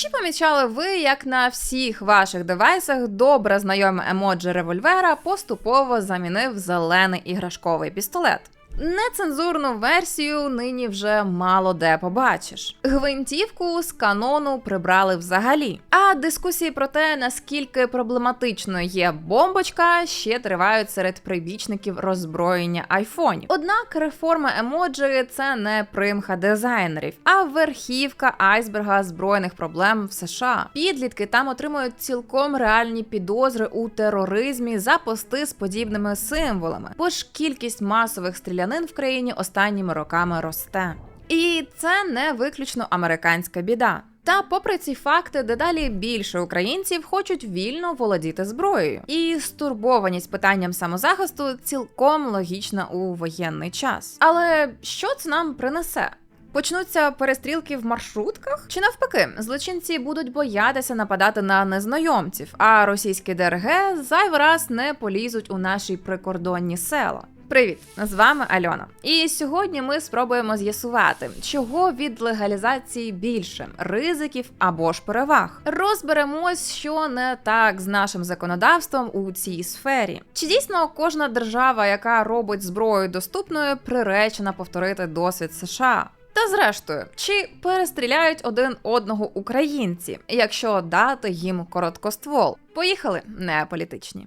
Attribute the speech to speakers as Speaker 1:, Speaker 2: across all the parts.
Speaker 1: Чи помічали ви, як на всіх ваших девайсах добре знайомий емоджі револьвера поступово замінив зелений іграшковий пістолет? Нецензурну версію нині вже мало де побачиш. Гвинтівку з канону прибрали взагалі. А дискусії про те, наскільки проблематичною є бомбочка, ще тривають серед прибічників роззброєння айфонів. Однак реформа емоджі це не примха дизайнерів, а верхівка айсберга збройних проблем в США. Підлітки там отримують цілком реальні підозри у тероризмі за пости з подібними символами, бо ж кількість масових стрілянин в країні останніми роками росте. І це не виключно американська біда. Та, попри ці факти, дедалі більше українців хочуть вільно володіти зброєю, і стурбованість питанням самозахисту цілком логічна у воєнний час. Але що це нам принесе? Почнуться перестрілки в маршрутках? Чи навпаки, злочинці будуть боятися нападати на незнайомців, а російські ДРГ зайвий раз не полізуть у наші прикордонні села. Привіт, з вами Альона. І сьогодні ми спробуємо з'ясувати, чого від легалізації більше ризиків або ж переваг. Розберемось, що не так з нашим законодавством у цій сфері. Чи дійсно кожна держава, яка робить зброю доступною, приречена повторити досвід США? Та зрештою, чи перестріляють один одного українці, якщо дати їм короткоствол? Поїхали, не політичні.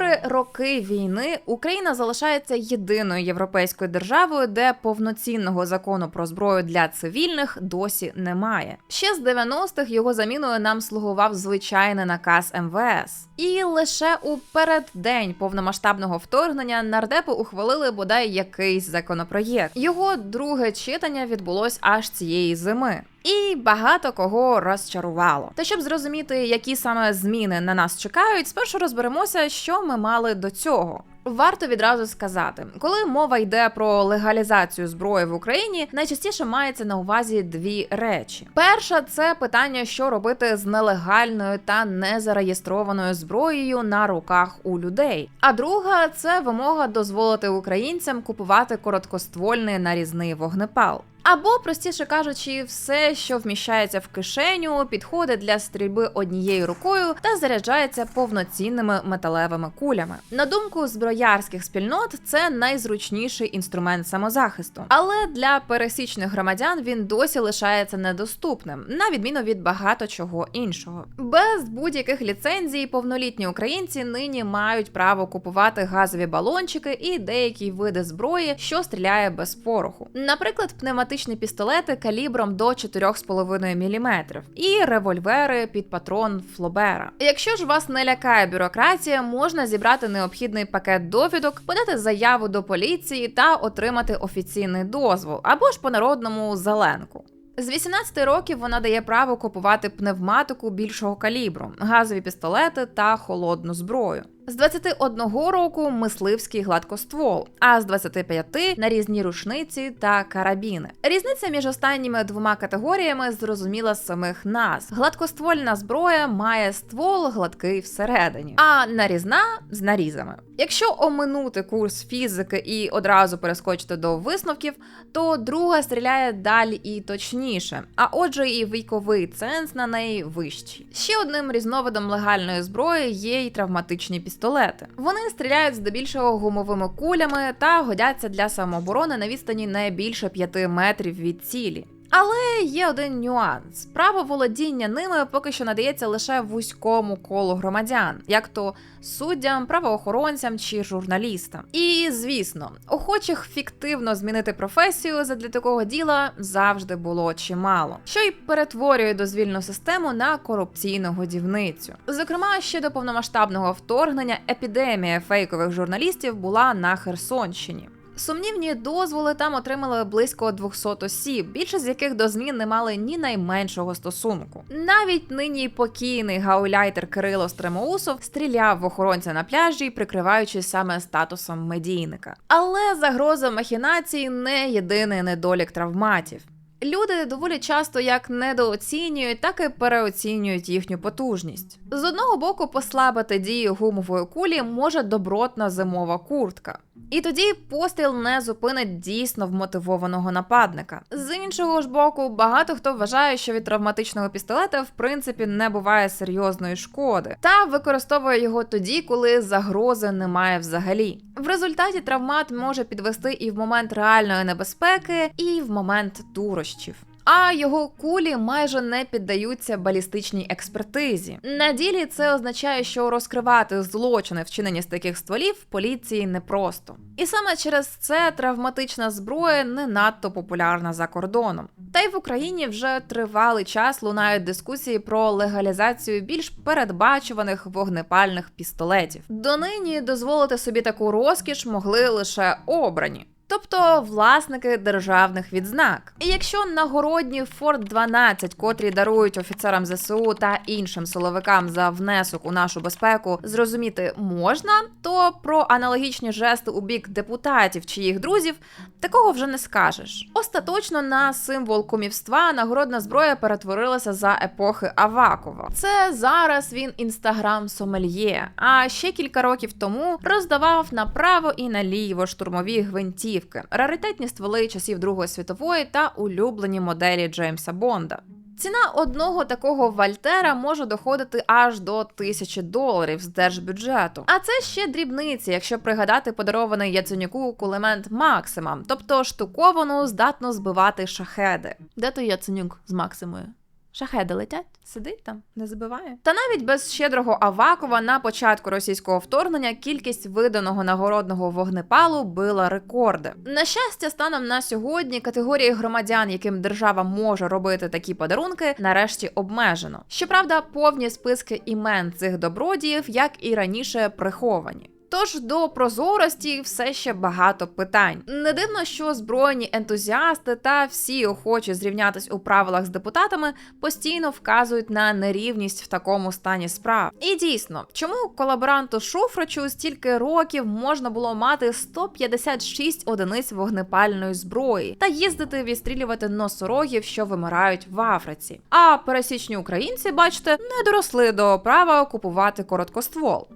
Speaker 1: Попри роки війни, Україна залишається єдиною європейською державою, де повноцінного закону про зброю для цивільних досі немає. Ще з 90-х його заміною нам слугував звичайний наказ МВС. І лише у переддень повномасштабного вторгнення нардепи ухвалили бодай якийсь законопроєкт. Його друге читання відбулось аж цієї зими. І багато кого розчарувало. Та щоб зрозуміти, які саме зміни на нас чекають, спершу розберемося, що ми мали до цього. Варто відразу сказати, коли мова йде про легалізацію зброї в Україні, найчастіше мається на увазі дві речі: перша це питання, що робити з нелегальною та незареєстрованою зброєю на руках у людей. А друга це вимога дозволити українцям купувати короткоствольний нарізний вогнепал. Або, простіше кажучи, все, що вміщається в кишеню, підходить для стрільби однією рукою та заряджається повноцінними металевими кулями. На думку зброярських спільнот, це найзручніший інструмент самозахисту, але для пересічних громадян він досі лишається недоступним, на відміну від багато чого іншого. Без будь-яких ліцензій повнолітні українці нині мають право купувати газові балончики і деякі види зброї, що стріляє без пороху. Наприклад, пневматичні пістолети калібром до 4,5 мм і револьвери під патрон Флобера. Якщо ж вас не лякає бюрократія, можна зібрати необхідний пакет довідок, подати заяву до поліції та отримати офіційний дозвол або ж по народному зеленку. З 18 років вона дає право купувати пневматику більшого калібру, газові пістолети та холодну зброю. З 21 року мисливський гладкоствол, а з 25 на різні рушниці та карабіни. Різниця між останніми двома категоріями зрозуміла з самих нас. Гладкоствольна зброя має ствол гладкий всередині, а нарізна з нарізами. Якщо оминути курс фізики і одразу перескочити до висновків, то друга стріляє далі і точніше. А отже, і війковий ценз на неї вищий. Ще одним різновидом легальної зброї є й травматичні пістолети пістолети. Вони стріляють здебільшого гумовими кулями та годяться для самооборони на відстані не більше 5 метрів від цілі. Але є один нюанс: право володіння ними поки що надається лише вузькому колу громадян, як то суддям, правоохоронцям чи журналістам. І звісно, охочих фіктивно змінити професію задля такого діла завжди було чимало, що й перетворює дозвільну систему на корупційну годівницю. Зокрема, ще до повномасштабного вторгнення епідемія фейкових журналістів була на Херсонщині. Сумнівні дозволи там отримали близько 200 осіб, більшість з яких до змін не мали ні найменшого стосунку. Навіть нині покійний гауляйтер Кирило Стремоусов стріляв в охоронця на пляжі, прикриваючись саме статусом медійника. Але загроза махінації не єдиний недолік травматів. Люди доволі часто як недооцінюють, так і переоцінюють їхню потужність. З одного боку, послабити дію гумової кулі може добротна зимова куртка. І тоді постріл не зупинить дійсно вмотивованого нападника. З іншого ж боку, багато хто вважає, що від травматичного пістолета в принципі не буває серйозної шкоди, та використовує його тоді, коли загрози немає взагалі. В результаті травмат може підвести і в момент реальної небезпеки, і в момент дурощів. А його кулі майже не піддаються балістичній експертизі. На ділі це означає, що розкривати злочини, вчинені з таких стволів, поліції непросто. І саме через це травматична зброя не надто популярна за кордоном. Та й в Україні вже тривалий час лунають дискусії про легалізацію більш передбачуваних вогнепальних пістолетів. Донині дозволити собі таку розкіш могли лише обрані. Тобто власники державних відзнак. І якщо нагородні Форт 12, котрі дарують офіцерам ЗСУ та іншим силовикам за внесок у нашу безпеку, зрозуміти можна, то про аналогічні жести у бік депутатів чи їх друзів такого вже не скажеш. Остаточно на символ кумівства нагородна зброя перетворилася за епохи Авакова. Це зараз він інстаграм сомельє. А ще кілька років тому роздавав направо і наліво штурмові гвинтівки гвинтівки, раритетні стволи часів Другої світової та улюблені моделі Джеймса Бонда. Ціна одного такого вальтера може доходити аж до тисячі доларів з держбюджету. А це ще дрібниці, якщо пригадати подарований Яценюку кулемент Максима, тобто штуковану здатно збивати шахеди. Де той Яценюк з Максимою? Шахеди летять, сидить там, не забиває. Та навіть без щедрого Авакова на початку російського вторгнення кількість виданого нагородного вогнепалу била рекорди. На щастя, станом на сьогодні категорії громадян, яким держава може робити такі подарунки, нарешті обмежено. Щоправда, повні списки імен цих добродіїв, як і раніше, приховані. Тож до прозорості все ще багато питань. Не дивно, що збройні ентузіасти та всі охочі зрівнятись у правилах з депутатами постійно вказують на нерівність в такому стані справ. І дійсно, чому колаборанту Шуфричу стільки років можна було мати 156 одиниць вогнепальної зброї та їздити відстрілювати носорогів, що вимирають в Африці? А пересічні українці, бачите, не доросли до права купувати короткоствол.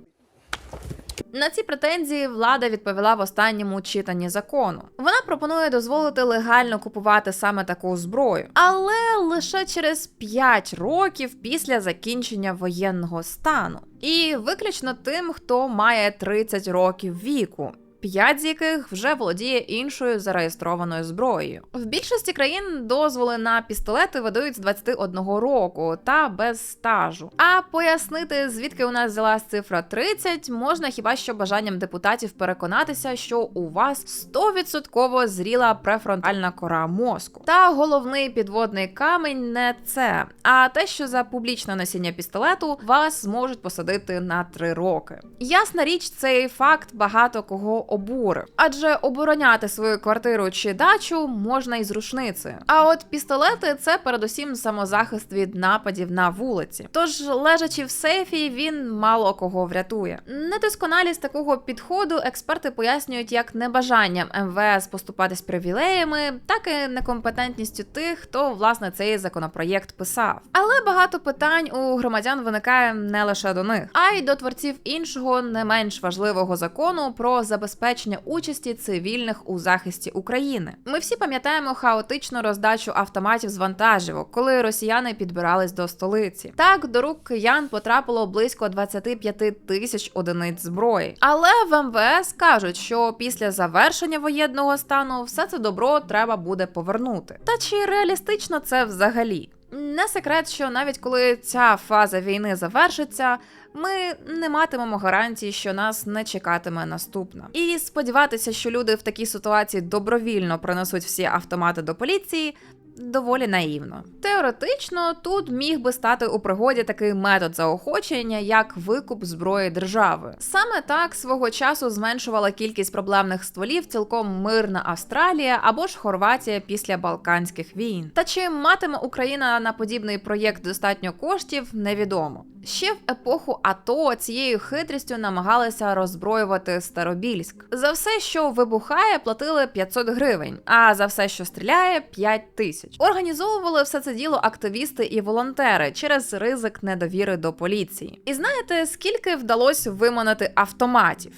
Speaker 1: На ці претензії влада відповіла в останньому читанні закону. Вона пропонує дозволити легально купувати саме таку зброю, але лише через 5 років після закінчення воєнного стану, і виключно тим, хто має 30 років віку п'ять з яких вже володіє іншою зареєстрованою зброєю. В більшості країн дозволи на пістолети видають з 21 року та без стажу. А пояснити, звідки у нас взялась цифра 30, можна хіба що бажанням депутатів переконатися, що у вас 100% зріла префронтальна кора мозку. Та головний підводний камінь не це, а те, що за публічне носіння пістолету вас зможуть посадити на 3 роки. Ясна річ, цей факт багато кого обурив, адже обороняти свою квартиру чи дачу можна із рушницею. А от пістолети це передусім самозахист від нападів на вулиці. Тож, лежачи в сейфі, він мало кого врятує. Недосконалість такого підходу експерти пояснюють як небажанням МВС поступатись привілеями, так і некомпетентністю тих, хто власне цей законопроєкт писав. Але багато питань у громадян виникає не лише до них, а й до творців іншого не менш важливого закону про забезпечення забезпечення участі цивільних у захисті України. Ми всі пам'ятаємо хаотичну роздачу автоматів з вантажівок, коли росіяни підбирались до столиці. Так до рук киян потрапило близько 25 тисяч одиниць зброї. Але в МВС кажуть, що після завершення воєнного стану все це добро треба буде повернути. Та чи реалістично це взагалі? Не секрет, що навіть коли ця фаза війни завершиться, ми не матимемо гарантії, що нас не чекатиме наступна. І сподіватися, що люди в такій ситуації добровільно принесуть всі автомати до поліції, доволі наївно. Теоретично тут міг би стати у пригоді такий метод заохочення, як викуп зброї держави. Саме так свого часу зменшувала кількість проблемних стволів цілком мирна Австралія або ж Хорватія після Балканських війн. Та чи матиме Україна на подібний проєкт достатньо коштів, невідомо. Ще в епоху АТО цією хитрістю намагалися роззброювати Старобільськ. За все, що вибухає, платили 500 гривень, а за все, що стріляє 5 тисяч. Тисяч. Організовували все це діло активісти і волонтери через ризик недовіри до поліції. І знаєте, скільки вдалося виманити автоматів?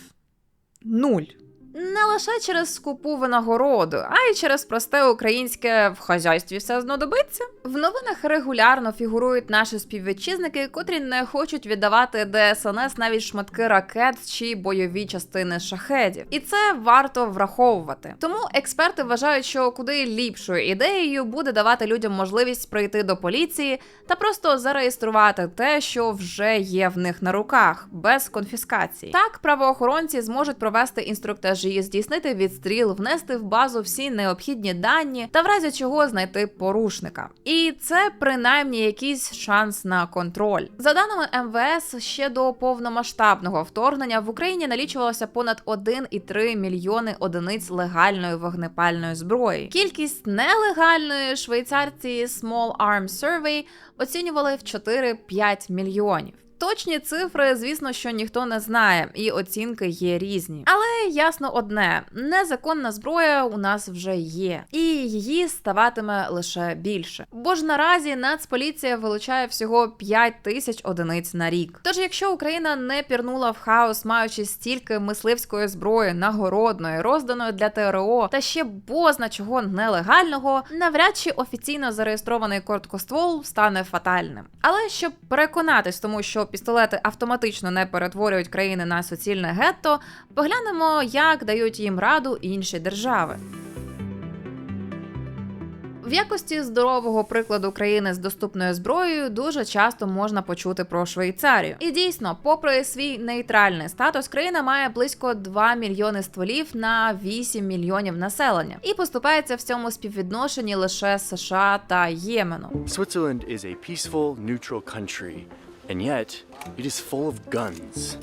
Speaker 1: Нуль. Не лише через скупу винагороду, а й через просте українське в хазяйстві все знадобиться. В новинах регулярно фігурують наші співвітчизники, котрі не хочуть віддавати ДСНС навіть шматки ракет чи бойові частини шахедів. І це варто враховувати. Тому експерти вважають, що куди ліпшою ідеєю буде давати людям можливість прийти до поліції та просто зареєструвати те, що вже є в них на руках, без конфіскації. Так правоохоронці зможуть провести інструктажі, здійснити відстріл, внести в базу всі необхідні дані та в разі чого знайти порушника. І це принаймні якийсь шанс на контроль. За даними МВС, ще до повномасштабного вторгнення в Україні налічувалося понад 1,3 мільйони одиниць легальної вогнепальної зброї. Кількість нелегальної швейцарці Small Arms Survey оцінювали в 4-5 мільйонів. Точні цифри, звісно, що ніхто не знає, і оцінки є різні. Але ясно одне: незаконна зброя у нас вже є, і її ставатиме лише більше. Бо ж наразі Нацполіція вилучає всього 5 тисяч одиниць на рік. Тож, якщо Україна не пірнула в хаос, маючи стільки мисливської зброї, нагородної, розданої для ТРО та ще бозна чого нелегального, навряд чи офіційно зареєстрований короткоствол стане фатальним. Але щоб переконатись, тому що пістолети автоматично не перетворюють країни на суцільне гетто, поглянемо, як дають їм раду інші держави. В якості здорового прикладу країни з доступною зброєю дуже часто можна почути про Швейцарію. І дійсно, попри свій нейтральний статус, країна має близько 2 мільйони стволів на 8 мільйонів населення і поступається в цьому співвідношенні лише США та Ємену.
Speaker 2: Switzerland is a peaceful, neutral country, and yet it is full of guns.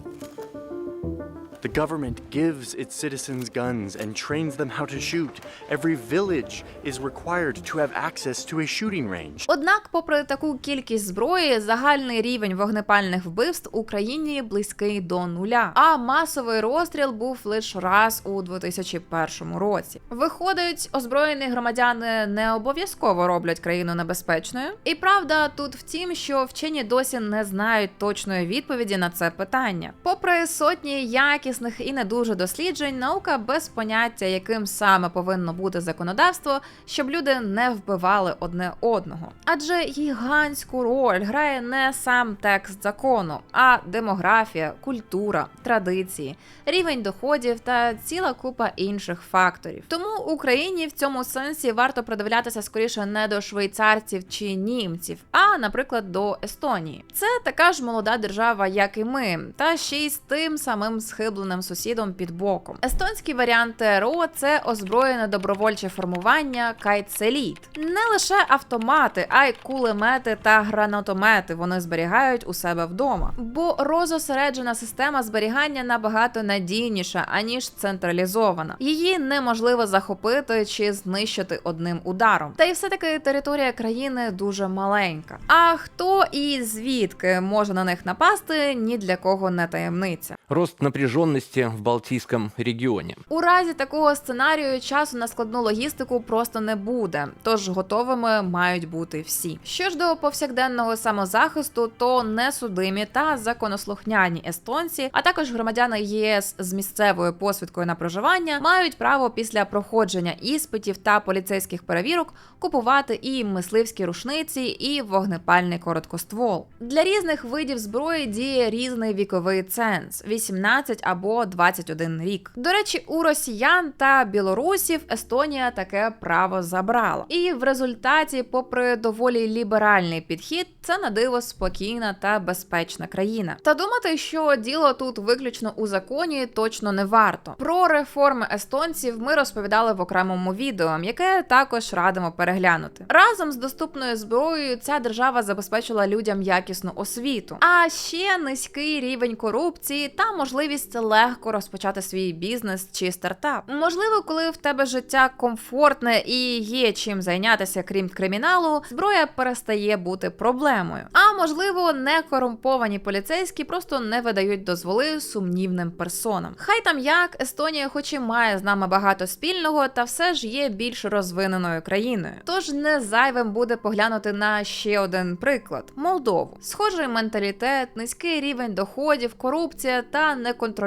Speaker 2: The government gives its citizens guns and trains them how to shoot. Every village is required to have access to a shooting range.
Speaker 1: Однак, попри таку кількість зброї, загальний рівень вогнепальних вбивств в Україні близький до нуля. А масовий розстріл був лише раз у 2001 році. Виходить, озброєні громадяни не обов'язково роблять країну небезпечною. І правда тут в тім, що вчені досі не знають точної відповіді на це питання. Попри сотні якісних і не дуже досліджень, наука без поняття, яким саме повинно бути законодавство, щоб люди не вбивали одне одного. Адже гігантську роль грає не сам текст закону, а демографія, культура, традиції, рівень доходів та ціла купа інших факторів. Тому Україні в цьому сенсі варто придивлятися скоріше не до швейцарців чи німців, а, наприклад, до Естонії. Це така ж молода держава, як і ми, та ще й з тим самим схибленим сусідом під боком. Естонський варіант ТРО – це озброєне добровольче формування Кайтселіт. Не лише автомати, а й кулемети та гранатомети вони зберігають у себе вдома. Бо розосереджена система зберігання набагато надійніша аніж централізована. Її неможливо захопити чи знищити одним ударом. Та й все таки територія країни дуже маленька. А хто і звідки може на них напасти, ні для кого не таємниця.
Speaker 3: Рост напряженности в Балтийском регионе.
Speaker 1: У разі такого сценарію часу на складну логістику просто не буде, тож готовими мають бути всі. Що ж до повсякденного самозахисту, то несудимі та законослухняні естонці, а також громадяни ЄС з місцевою посвідкою на проживання, мають право після проходження іспитів та поліцейських перевірок купувати і мисливські рушниці, і вогнепальний короткоствол. Для різних видів зброї діє різний віковий ценз 18 або 21 рік. До речі, у росіян та білорусів Естонія таке право забрала. І в результаті, попри доволі ліберальний підхід, це на диво спокійна та безпечна країна. Та думати, що діло тут виключно у законі, точно не варто. Про реформи естонців ми розповідали в окремому відео, яке також радимо переглянути. Разом з доступною зброєю ця держава забезпечила людям якісну освіту, а ще низький рівень корупції та можливість легко розпочати свій бізнес чи стартап. Можливо, коли в тебе життя комфортне і є чим зайнятися, крім криміналу, зброя перестає бути проблемою. А можливо, некорумповані поліцейські просто не видають дозволи сумнівним персонам. Хай там як Естонія, хоч і має з нами багато спільного, та все ж є більш розвиненою країною. Тож не зайвим буде поглянути на ще один приклад Молдову. Схожий менталітет, низький рівень доходів, корупція та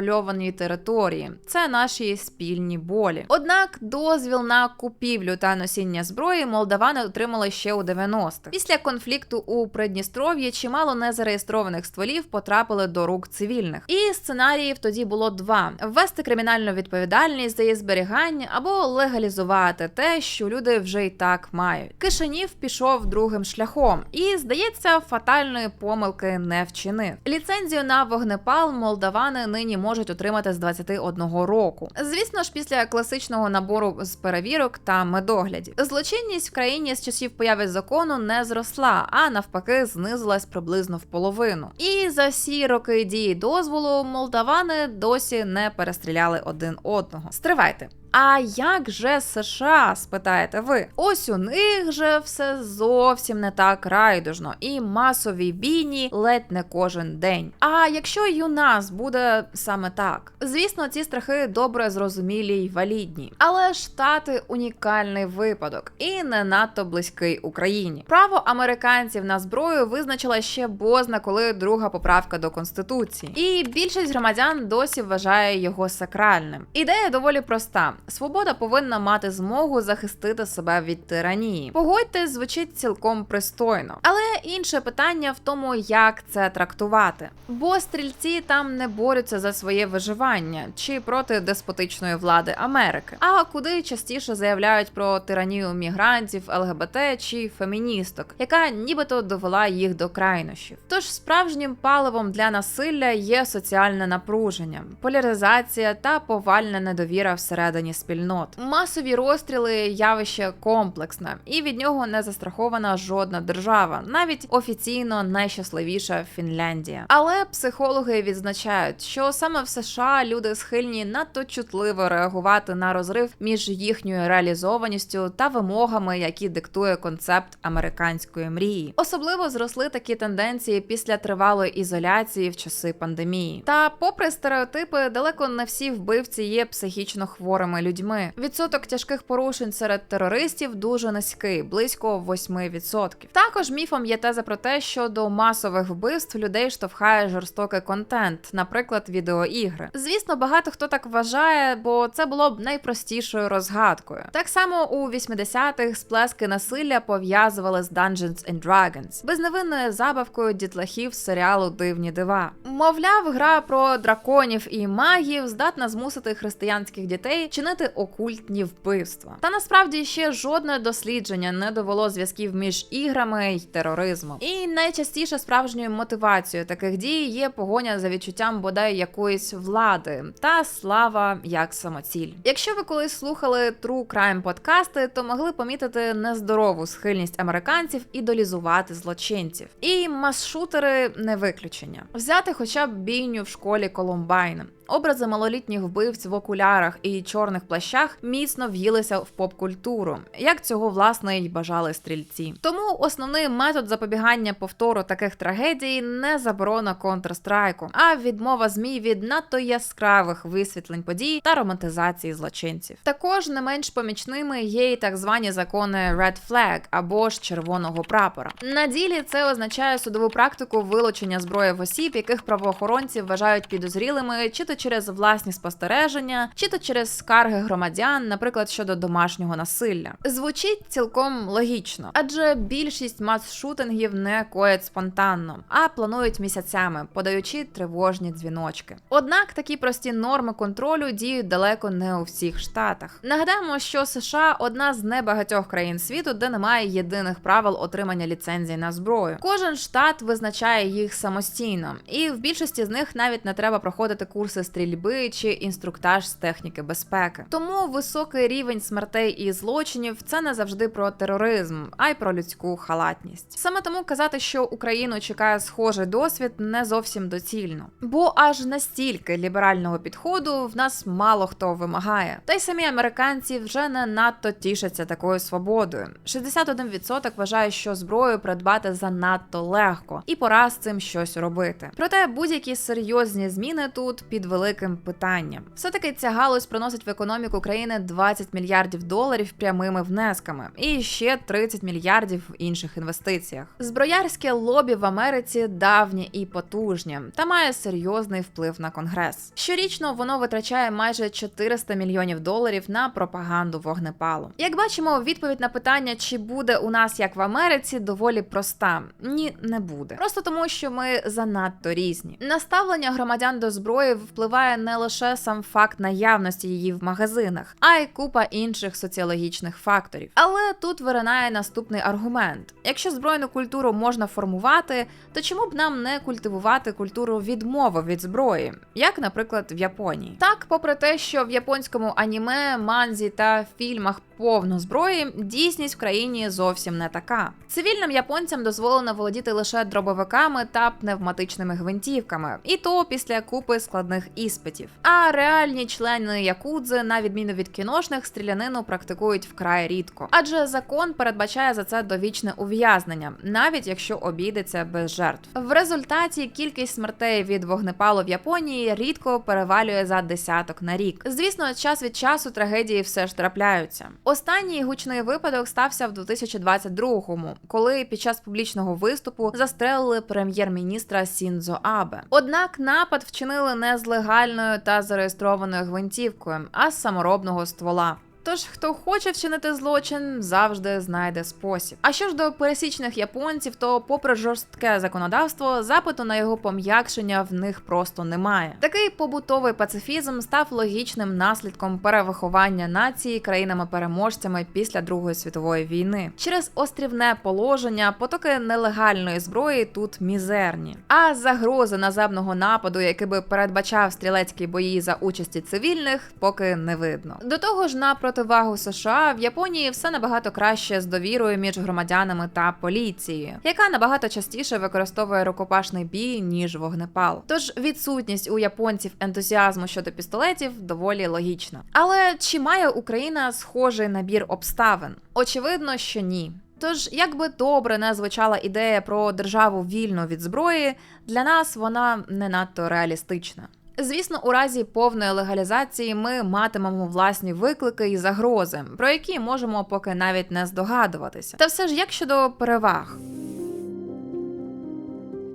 Speaker 1: неконтрольовані території це наші спільні болі. Однак дозвіл на купівлю та носіння зброї молдавани отримали ще у 90-х. Після конфлікту у Придністров'ї чимало незареєстрованих стволів потрапили до рук цивільних. І сценаріїв тоді було два: ввести кримінальну відповідальність за її зберігання або легалізувати те, що люди вже й так мають. Кишинів пішов другим шляхом, і здається, фатальної помилки не вчинив. Ліцензію на вогнепал молдавани нині можуть отримати з 21 року. Звісно ж, після класичного набору з перевірок та медоглядів. Злочинність в країні з часів появи закону не зросла, а навпаки, знизилась приблизно в половину. І за всі роки дії дозволу молдавани досі не перестріляли один одного. Стривайте. А як же США? спитаєте ви? Ось у них же все зовсім не так райдужно, і масові бійні ледь не кожен день. А якщо й у нас буде саме так, звісно, ці страхи добре зрозумілі й валідні. Але штати унікальний випадок і не надто близький Україні. Право американців на зброю визначила ще бозна, коли друга поправка до конституції, і більшість громадян досі вважає його сакральним. Ідея доволі проста. Свобода повинна мати змогу захистити себе від тиранії. Погодьте, звучить цілком пристойно. Але інше питання в тому, як це трактувати. Бо стрільці там не борються за своє виживання чи проти деспотичної влади Америки, а куди частіше заявляють про тиранію мігрантів, ЛГБТ чи феміністок, яка нібито довела їх до крайнощів. Тож справжнім паливом для насилля є соціальне напруження, поляризація та повальна недовіра всередині спільнот. Масові розстріли явище комплексне, і від нього не застрахована жодна держава, навіть офіційно найщасливіша Фінляндія. Але психологи відзначають, що саме в США люди схильні надто чутливо реагувати на розрив між їхньою реалізованістю та вимогами, які диктує концепт американської мрії. Особливо зросли такі тенденції після тривалої ізоляції в часи пандемії. Та, попри стереотипи, далеко не всі вбивці є психічно хворими людьми. Відсоток тяжких порушень серед терористів дуже низький, близько 8%. Також міфом є теза про те, що до масових вбивств людей штовхає жорстокий контент, наприклад, відеоігри. Звісно, багато хто так вважає, бо це було б найпростішою розгадкою. Так само у 80-х сплески насилля пов'язували з Dungeons and Dragons, безневинною забавкою дітлахів з серіалу Дивні дива. Мовляв, гра про драконів і магів здатна змусити християнських дітей чинити окультні вбивства. Та насправді ще жодне дослідження не довело зв'язків між іграми й тероризмом. І найчастіше справжньою мотивацією таких дій є погоня за відчуттям бодай якоїсь влади та слава як самоціль. Якщо ви колись слухали True Crime подкасти, то могли помітити нездорову схильність американців ідолізувати злочинців. І мас-шутери не виключення. Взяти хоча б бійню в школі Колумбайна. Образи малолітніх вбивць в окулярах і чорних плащах міцно в'їлися в поп-культуру, як цього власне й бажали стрільці. Тому основний метод запобігання повтору таких трагедій не заборона контрстрайку, а відмова змі від надто яскравих висвітлень подій та романтизації злочинців. Також не менш помічними є й так звані закони Red Flag або ж червоного прапора. На ділі це означає судову практику вилучення зброї в осіб, яких правоохоронці вважають підозрілими, чи то через власні спостереження, чи то через скарги громадян, наприклад, щодо домашнього насилля. Звучить цілком логічно, адже більшість мас-шутингів не коять спонтанно, а планують місяцями, подаючи тривожні дзвіночки. Однак такі прості норми контролю діють далеко не у всіх штатах. Нагадаємо, що США одна з небагатьох країн світу, де немає єдиних правил отримання ліцензій на зброю. Кожен штат визначає їх самостійно, і в більшості з них навіть не треба проходити курси стрільби чи інструктаж з техніки безпеки. Тому високий рівень смертей і злочинів це не завжди про тероризм, а й про людську халатність. Саме тому казати, що Україну чекає схожий досвід, не зовсім доцільно. Бо аж настільки ліберального підходу в нас мало хто вимагає. Та й самі американці вже не надто тішаться такою свободою. 61% вважає, що зброю придбати занадто легко, і пора з цим щось робити. Проте будь-які серйозні зміни тут під великим питанням. Все таки ця галузь приносить в економіку країни 20 мільярдів доларів прямими внесками і ще 30 мільярдів в інших інвестиціях. Зброярське лобі в Америці давнє і потужнє та має серйозний вплив на конгрес. Щорічно воно витрачає майже 400 мільйонів доларів на пропаганду вогнепалу. Як бачимо, відповідь на питання, чи буде у нас як в Америці, доволі проста: ні, не буде. Просто тому, що ми занадто різні. Наставлення громадян до зброї впливає не лише сам факт наявності її в магазинах, а й купа інших соціологічних факторів. Але тут виринає наступний аргумент: якщо збройну культуру можна формувати, то чому б нам не культивувати культуру відмови від зброї, як, наприклад, в Японії? Так, попри те, що в японському аніме, манзі та фільмах повно зброї, дійсність в країні зовсім не така. Цивільним японцям дозволено володіти лише дробовиками та пневматичними гвинтівками, і то після купи складних іспитів. А реальні члени якудзи, на відміну від кіношних, стрілянину практикують вкрай рідко, адже закон передбачає за це довічне ув'язнення, навіть якщо обійдеться без жертв. В результаті кількість смертей від вогнепалу в Японії рідко перевалює за десяток на рік. Звісно, час від часу трагедії все ж трапляються. Останній гучний випадок стався в 2022-му, коли під час публічного виступу застрелили прем'єр-міністра Сінзо Абе. Однак напад вчинили не з легальною та зареєстрованою гвинтівкою, а з саморобного ствола. Тож, хто хоче вчинити злочин, завжди знайде спосіб. А що ж до пересічних японців, то, попри жорстке законодавство, запиту на його пом'якшення в них просто немає. Такий побутовий пацифізм став логічним наслідком перевиховання нації країнами-переможцями після Другої світової війни. Через острівне положення потоки нелегальної зброї тут мізерні. А загрози наземного нападу, який би передбачав стрілецькі бої за участі цивільних, поки не видно. До того ж, на противагу США в Японії все набагато краще з довірою між громадянами та поліцією, яка набагато частіше використовує рукопашний бій ніж вогнепал. Тож відсутність у японців ентузіазму щодо пістолетів доволі логічна. Але чи має Україна схожий набір обставин? Очевидно, що ні. Тож, як би добре не звучала ідея про державу вільну від зброї, для нас вона не надто реалістична. Звісно, у разі повної легалізації ми матимемо власні виклики і загрози, про які можемо поки навіть не здогадуватися. Та все ж як щодо переваг.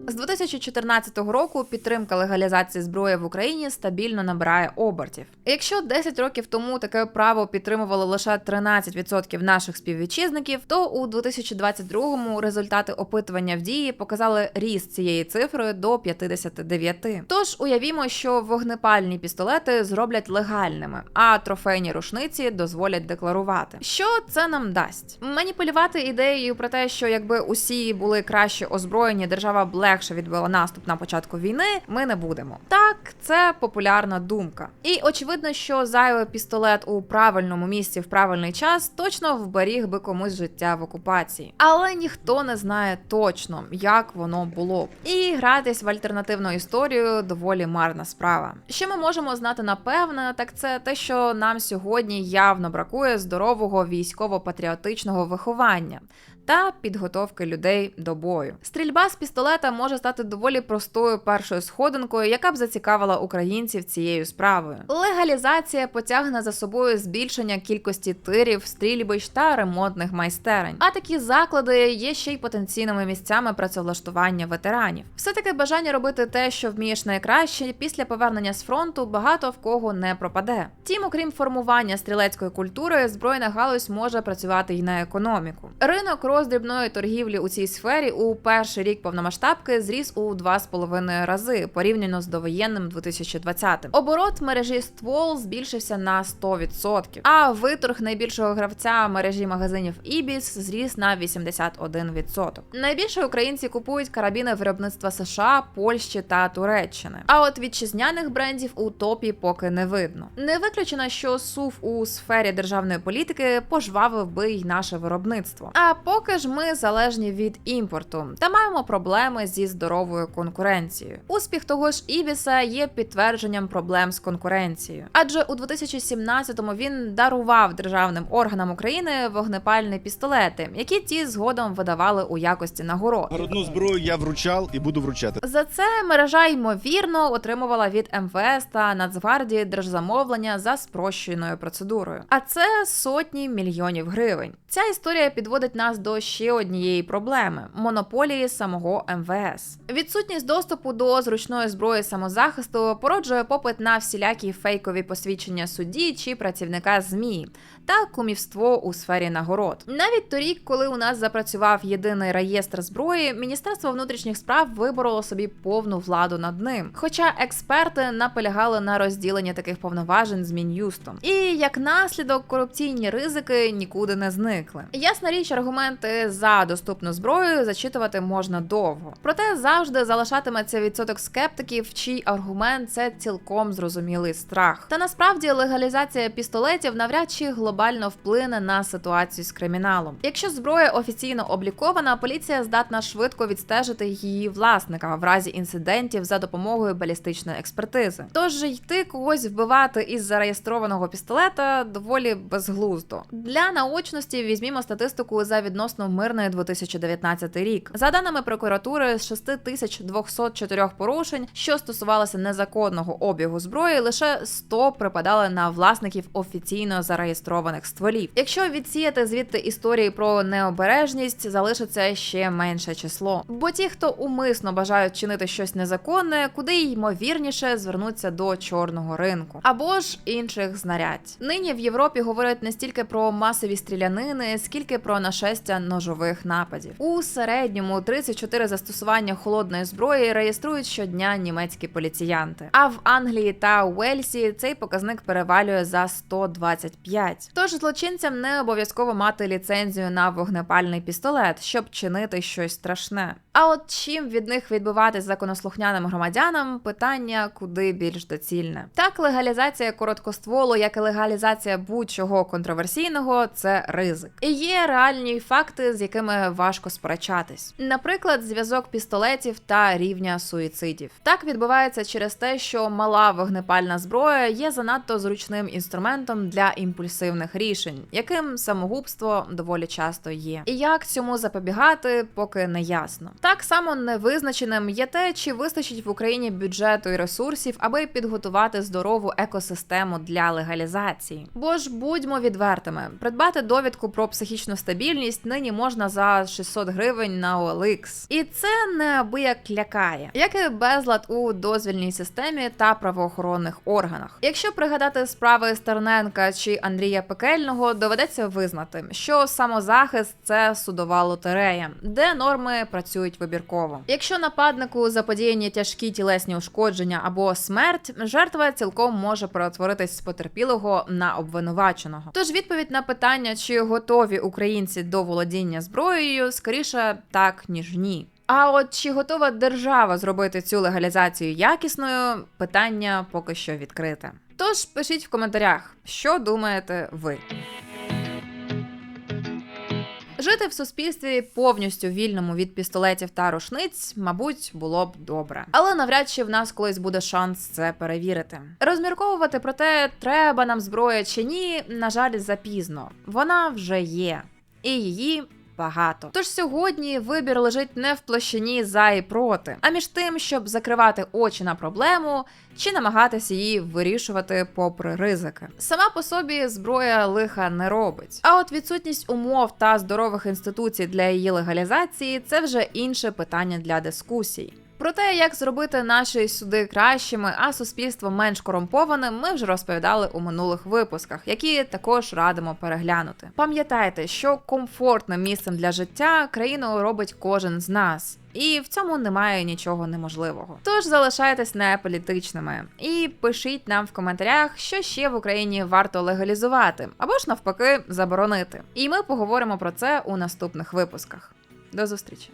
Speaker 1: З 2014 року підтримка легалізації зброї в Україні стабільно набирає обертів. Якщо 10 років тому таке право підтримувало лише 13% наших співвітчизників, то у 2022-му результати опитування в дії показали ріст цієї цифри до 59%. Тож уявімо, що вогнепальні пістолети зроблять легальними, а трофейні рушниці дозволять декларувати. Що це нам дасть? Маніпулювати ідеєю про те, що якби усі були краще озброєні, держава б легше відбила наступ на початку війни, ми не будемо. Так, це популярна думка. І очевидно, що зайвий пістолет у правильному місці в правильний час точно вберіг би комусь життя в окупації. Але ніхто не знає точно, як воно було. І гратись в альтернативну історію доволі марна справа. Що ми можемо знати напевне, так це те, що нам сьогодні явно бракує здорового військово-патріотичного виховання. Та підготовки людей до бою. Стрільба з пістолета може стати доволі простою першою сходинкою, яка б зацікавила українців цією справою. Легалізація потягне за собою збільшення кількості тирів, стрільбищ та ремонтних майстерень. А такі заклади є ще й потенційними місцями працевлаштування ветеранів. Все таки бажання робити те, що вмієш найкраще, після повернення з фронту багато в кого не пропаде. Тім, окрім формування стрілецької культури, збройна галузь може працювати й на економіку. Ринок Роздрібної торгівлі у цій сфері у перший рік повномасштабки зріс у 2,5 рази порівняно з довоєнним 2020. Оборот мережі ствол збільшився на 100%, а виторг найбільшого гравця мережі магазинів Ibis зріс на 81%. Найбільше українці купують карабіни виробництва США, Польщі та Туреччини. А от вітчизняних брендів у топі поки не видно. Не виключено, що сув у сфері державної політики пожвавив би й наше виробництво. А поки ж ми залежні від імпорту та маємо проблеми зі здоровою конкуренцією. Успіх того ж Ібіса є підтвердженням проблем з конкуренцією, адже у 2017-му він дарував державним органам України вогнепальні пістолети, які ті згодом видавали у якості нагород.
Speaker 4: Городну зброю я вручав і буду вручати.
Speaker 1: За це мережа ймовірно отримувала від МВС та Нацгвардії держзамовлення за спрощеною процедурою. А це сотні мільйонів гривень. Ця історія підводить нас до ще однієї проблеми монополії самого МВС. Відсутність доступу до зручної зброї самозахисту породжує попит на всілякі фейкові посвідчення судді чи працівника ЗМІ та кумівство у сфері нагород. Навіть торік, коли у нас запрацював єдиний реєстр зброї, Міністерство внутрішніх справ вибороло собі повну владу над ним. Хоча експерти наполягали на розділенні таких повноважень з мін'юстом. І як наслідок, корупційні ризики нікуди не зникли. Ясна річ, аргументи за доступну зброю зачитувати можна довго. Проте завжди залишатиметься відсоток скептиків, чий аргумент це цілком зрозумілий страх. Та насправді легалізація пістолетів навряд чи глобально вплине на ситуацію з криміналом. Якщо зброя офіційно облікована, поліція здатна швидко відстежити її власника в разі інцидентів за допомогою балістичної експертизи. Тож йти когось вбивати із зареєстрованого пістолета доволі безглуздо. Для наочності візьмімо статистику за відносно мирний 2019 рік. За даними прокуратури, з 6204 порушень, що стосувалося незаконного обігу зброї, лише 100 припадали на власників офіційно зареєстрованих стволів. Якщо відсіяти звідти історії про необережність, залишиться ще менше число. Бо ті, хто умисно бажають чинити щось незаконне, куди ймовірніше звернуться до чорного ринку або ж інших знарядь. Нині в Європі говорять не стільки про масові стрілянини, скільки про нашестя ножових нападів. У середньому 34 застосування холодної зброї реєструють щодня німецькі поліціянти. А в Англії та Уельсі цей показник перевалює за 125. Тож злочинцям не обов'язково мати ліцензію на вогнепальний пістолет, щоб чинити щось страшне. А от чим від них відбиватись законослухняним громадянам, питання куди більш доцільне. Так, легалізація короткостволу, як і легалізація будь-чого контроверсійного, це ризик. І є реальні факти, з якими важко сперечатись. Наприклад, зв'язок пістолетів та рівня суїцидів. Так відбувається через те, що мала вогнепальна зброя є занадто зручним інструментом для імпульсивних рішень, яким самогубство доволі часто є. І як цьому запобігати, поки не ясно. Так само невизначеним є те, чи вистачить в Україні бюджету і ресурсів, аби підготувати здорову екосистему для легалізації. Бо ж будьмо відвертими, придбати довідку про психічну стабільність нині можна за 600 гривень на OLX. І це неабияк лякає, як і безлад у дозвільній системі та правоохоронних органах. Якщо пригадати справи Стерненка чи Андрія Пекельного, доведеться визнати, що самозахист це судова лотерея, де норми працюють вибірково. Якщо нападнику заподіяні тяжкі тілесні ушкодження або смерть, жертва цілком може перетворитись з потерпілого на обвинуваченого. Тож відповідь на питання, чи готові українці до володіння зброєю, скоріше так ніж ні. А от чи готова держава зробити цю легалізацію якісною? Питання поки що відкрите. Тож пишіть в коментарях, що думаєте ви. Жити в суспільстві повністю вільному від пістолетів та рушниць, мабуть, було б добре. Але навряд чи в нас колись буде шанс це перевірити. Розмірковувати про те, треба нам зброя чи ні, на жаль, запізно. Вона вже є, і її. Багато. Тож сьогодні вибір лежить не в площині за і проти, а між тим, щоб закривати очі на проблему чи намагатися її вирішувати попри ризики. Сама по собі зброя лиха не робить. А от відсутність умов та здорових інституцій для її легалізації це вже інше питання для дискусій. Про те, як зробити наші суди кращими, а суспільство менш корумпованим, ми вже розповідали у минулих випусках, які також радимо переглянути. Пам'ятайте, що комфортним місцем для життя країну робить кожен з нас. І в цьому немає нічого неможливого. Тож залишайтесь неполітичними і пишіть нам в коментарях, що ще в Україні варто легалізувати або ж навпаки заборонити. І ми поговоримо про це у наступних випусках. До зустрічі!